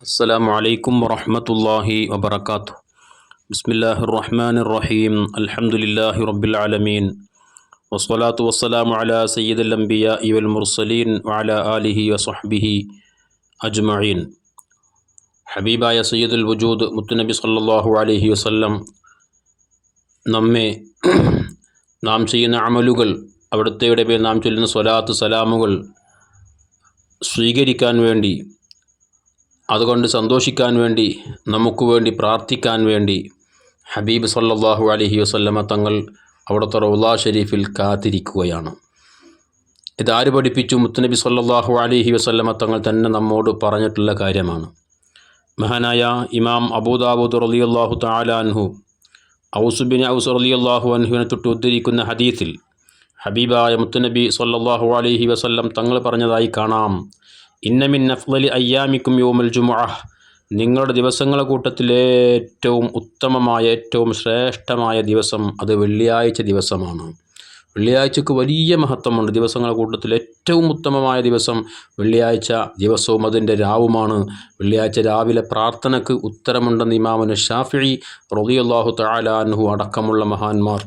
السلام عليكم ورحمة الله وبركاته بسم الله الرحمن الرحيم الحمد لله رب العالمين والصلاة والسلام على سيد الأنبياء والمرسلين وعلى آله وصحبه أجمعين ഹബീബായ സയ്യിദുൽ വജൂദ് മുത്തുനബി സല്ലല്ലാഹു അലൈഹി വസല്ലം നമ്മെ നാം ചെയ്യുന്ന അമലുകൾ അവിടുത്തെയുടെ പേരിൽ നാം ചൊല്ലുന്ന സ്വലാത്ത് സലാമുകൾ സ്വീകരിക്കാൻ വേണ്ടി അതുകൊണ്ട് സന്തോഷിക്കാൻ വേണ്ടി നമുക്ക് വേണ്ടി പ്രാർത്ഥിക്കാൻ വേണ്ടി ഹബീബ് സല്ലാഹു അലഹി വസല്ലമ തങ്ങൾ അവിടുത്തെ റൗലാ ഷെരീഫിൽ കാത്തിരിക്കുകയാണ്. ഇതാര് പഠിപ്പിച്ചു? മുത്തുനബി സല്ലാഹു അലഹി വസല്ലമ തങ്ങൾ തന്നെ നമ്മോട് പറഞ്ഞിട്ടുള്ള കാര്യമാണ്. മഹാനായ ഇമാം അബൂദാബൂദ് റളിയല്ലാഹു തആല അൻഹു ഔസുബിൻ ഔസ് റളിയല്ലാഹു അൻഹുവിനെ തൊട്ട് ഉദ്ധരിക്കുന്ന ഹദീത്തിൽ ഹബീബായ മുത്തുനബി സല്ലാഹു അലഹി വസ്ല്ലം തങ്ങൾ പറഞ്ഞതായി കാണാം. ഇന്നമിൻ അഫ്ലലി അയ്യാമിക്കും യോമൽ ജുമുഅ. നിങ്ങളുടെ ദിവസങ്ങളെ കൂട്ടത്തിൽ ഏറ്റവും ഉത്തമമായ ഏറ്റവും ശ്രേഷ്ഠമായ ദിവസം അത് വെള്ളിയാഴ്ച ദിവസമാണ്. വെള്ളിയാഴ്ചക്ക് വലിയ മഹത്വമുണ്ട്. ദിവസങ്ങളുടെ കൂട്ടത്തിൽ ഏറ്റവും ഉത്തമമായ ദിവസം വെള്ളിയാഴ്ച ദിവസവും അതിന്റെ രാവുമാണ്. വെള്ളിയാഴ്ച രാവിലെ പ്രാർത്ഥനക്ക് ഉത്തരമുണ്ടെന്ന് ഇമാമന് ഷാഫി റളിയല്ലാഹു തലാൻഹു അടക്കമുള്ള മഹാന്മാർ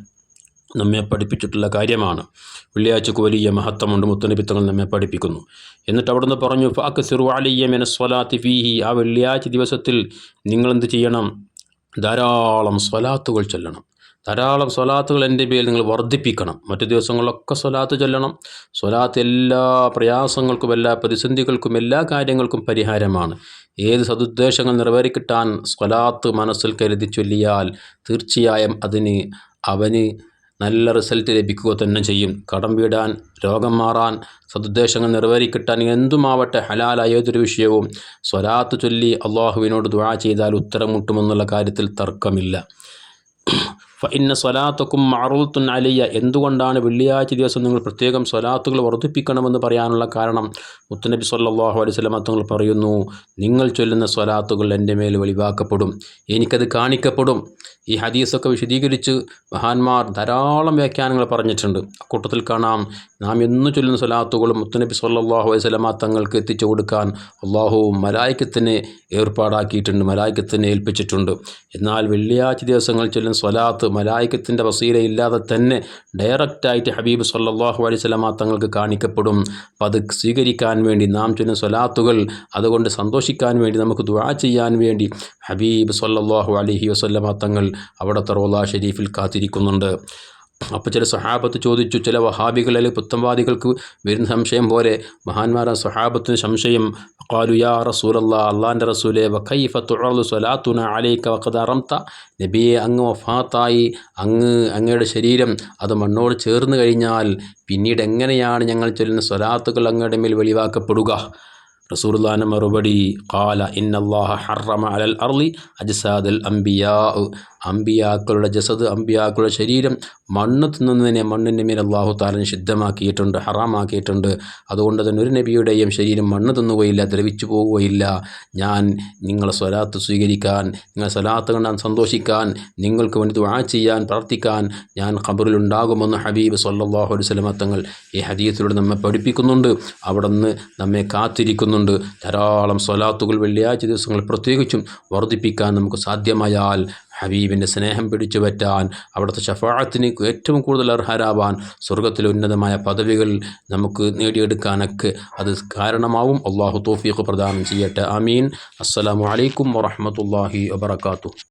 നമ്മെ പഠിപ്പിച്ചിട്ടുള്ള കാര്യമാണ്. വെള്ളിയാഴ്ചക്ക് വലിയ മഹത്വമുണ്ട്. മുത്തനബിത്തങ്ങൾ നമ്മെ പഠിപ്പിക്കുന്നു. എന്നിട്ട് അവിടുന്ന് പറഞ്ഞു ഫാക്ക് സിറു അലിയ മെന സ്വലാത്തി ഫീഹി. ആ വെള്ളിയാഴ്ച ദിവസത്തിൽ നിങ്ങളെന്ത് ചെയ്യണം? ധാരാളം സ്വലാത്തുകൾ ചൊല്ലണം. ധാരാളം സ്വലാത്തുകൾ എന്റെ പേരിൽ നിങ്ങൾ വർദ്ധിപ്പിക്കണം. മറ്റു ദിവസങ്ങളിലൊക്കെ സ്വലാത്ത് ചൊല്ലണം. സ്വലാത്ത് എല്ലാ പ്രയാസങ്ങൾക്കും എല്ലാ പ്രതിസന്ധികൾക്കും എല്ലാ കാര്യങ്ങൾക്കും പരിഹാരമാണ്. ഏത് സതുദ്ദേശങ്ങൾ നിറവേറിക്കിട്ടാൻ സ്വലാത്ത് മനസ്സിൽ കരുതി ചൊല്ലിയാൽ തീർച്ചയായും അതിന് അവന് നല്ല റിസൾട്ട് ലഭിക്കുക തന്നെ ചെയ്യും. കടം വീടാൻ രോഗം മാറാൻ സതുദ്ദേശങ്ങൾ നിറവേറിക്കിട്ടാൻ എന്തുമാവട്ടെ ഹലാലായ ഏതൊരു വിഷയവും. സ്വലാത്ത് ചൊല്ലി അള്ളാഹുവിനോട് ദുആ ചെയ്താൽ ഉത്തരം മുട്ടുമെന്നുള്ള കാര്യത്തിൽ തർക്കമില്ല. ഇന്ന സ്വലാത്തക്കും മറൂത്തുൻ അലിയ എന്തുകൊണ്ടാണ് വെള്ളിയാഴ്ച ദിവസം നിങ്ങൾ പ്രത്യേകം സ്വലാത്തുകൾ വർദ്ധിപ്പിക്കണമെന്ന് പറയാനുള്ള കാരണം? മുത്തനബി സല്ലാഹു അലൈഹി സ്വലമ തങ്ങൾ പറയുന്നു നിങ്ങൾ ചൊല്ലുന്ന സ്വലാത്തുകൾ എന്റെ മേൽ വെളിവാക്കപ്പെടും. എനിക്കത് കാണിക്കപ്പെടും. ഈ ഹദീസൊക്കെ വിശദീകരിച്ച് മഹാന്മാർ ധാരാളം വ്യാഖ്യാനങ്ങൾ പറഞ്ഞിട്ടുണ്ട്. അക്കൂട്ടത്തിൽ കാണാം നാം എന്നു ചൊല്ലുന്ന സ്വലാത്തുകളും മുത്തനബി സല്ലാഹു സ്വലമ തങ്ങൾക്ക് എത്തിച്ചു കൊടുക്കാൻ അള്ളാഹു മലായിക്കത്തിനെ ഏർപ്പാടാക്കിയിട്ടുണ്ട് മലായിക്കത്തിനെ ഏൽപ്പിച്ചിട്ടുണ്ട്. എന്നാൽ വെള്ളിയാഴ്ച ദിവസങ്ങൾ ചൊല്ലുന്ന സ്വലാത്ത് വസീല ഇല്ലാതെ തന്നെ ഡയറക്റ്റായിട്ട് ഹബീബ് സല്ലാഹു അലൈഹി സ്വലമ തങ്ങൾക്ക് കാണിക്കപ്പെടും. അപ്പം അത് സ്വീകരിക്കാൻ വേണ്ടി നാം ചൊല്ലുന്ന സ്വലാത്തുകൾ അതുകൊണ്ട് സന്തോഷിക്കാൻ വേണ്ടി നമുക്ക് ദുആ ചെയ്യാൻ വേണ്ടി ഹബീബ് സല്ലാഹു അലഹി വസല്ലമ തങ്ങൾ അവിടുത്തെ റോലാ ഷെരീഫിൽ കാത്തിരിക്കുന്നുണ്ട്. അപ്പോൾ ചില സ്വഹാബത്ത് ചോദിച്ചു ചില വഹാബികൾ അല്ലെങ്കിൽ പുത്തംവാദികൾക്ക് വരുന്ന സംശയം പോലെ മഹാന്മാരായ സ്വഹാബത്തിന് സംശയം ഖാലു യാ റസൂലല്ലാ അള്ളാന്റെ റസൂലെ വഖൈഫ തുഅറു സ്വലാത്തുന അലൈക വഖദ റംത നബിയെ അങ്ങ് വഫാത്തായി അങ്ങ് അങ്ങയുടെ ശരീരം അത് മണ്ണോട് ചേർന്ന് കഴിഞ്ഞാൽ പിന്നീട് എങ്ങനെയാണ് ഞങ്ങൾ ചൊല്ലുന്ന സ്വലാത്തുകൾ അങ്ങയുടെ മേൽ വെളിവാക്കപ്പെടുക? റസൂർലാന മറുപടി കാല ഇന്നല്ലാഹ ഹറമ അലൽ അർലി അജ്സാദൽ അംബിയാ അമ്പിയാക്കളുടെ ജസദ് അമ്പിയാക്കളുടെ ശരീരം മണ്ണ് തിന്നുന്നതിനെ മണ്ണിന്റെ മേൽ അള്ളാഹു താല നിഷിദ്ധമാക്കിയിട്ടുണ്ട് ഹറാമാക്കിയിട്ടുണ്ട്. അതുകൊണ്ട് തന്നെ ഒരു നബിയുടെയും ശരീരം മണ്ണ് തിന്നുകയില്ല ദ്രവിച്ചു പോവുകയില്ല. ഞാൻ നിങ്ങളെ സ്വലാത്ത് സ്വീകരിക്കാൻ നിങ്ങളെ സ്വലാത്ത് കണ്ടാൻ സന്തോഷിക്കാൻ നിങ്ങൾക്ക് വേണ്ടി ദുആ ചെയ്യാൻ പ്രാർത്ഥിക്കാൻ ഞാൻ ഖബറിലുണ്ടാകുമെന്ന് ഹബീബ് സല്ലാഹു അലൈഹി സ്വലമ തങ്ങൾ ഈ ഹദീസിലൂടെ നമ്മെ പഠിപ്പിക്കുന്നുണ്ട്. അവിടെ നിന്ന് നമ്മെ കാത്തിരിക്കുന്നുണ്ട്. ധാരാളം സ്വലാത്തുകൾ വെള്ളിയാഴ്ച ദിവസങ്ങൾ പ്രത്യേകിച്ചും വർദ്ധിപ്പിക്കാൻ നമുക്ക് സാധ്യമായാൽ ഹബീബിന്റെ സ്നേഹം പിടിച്ചു പറ്റാൻ അവിടുത്തെ ഷഫാഴത്തിന് ഏറ്റവും കൂടുതൽ അർഹരാവാൻ സ്വർഗത്തിലെ ഉന്നതമായ പദവികൾ നമുക്ക് നേടിയെടുക്കാനൊക്കെ അത് കാരണമാവും. അള്ളാഹു തോഫീഖ് പ്രദാനം ചെയ്യട്ടെ. ആമീൻ. അസ്സലാമു അലൈക്കും വറഹമത്തല്ലാഹി വബർക്കാത്തു